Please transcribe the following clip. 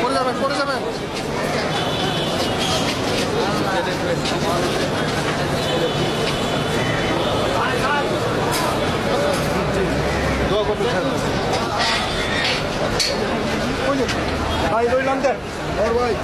পড়ে যাবেন পড়ে যাবেন। দোয়া করতে ভাই রইলাম দেখ ভাই।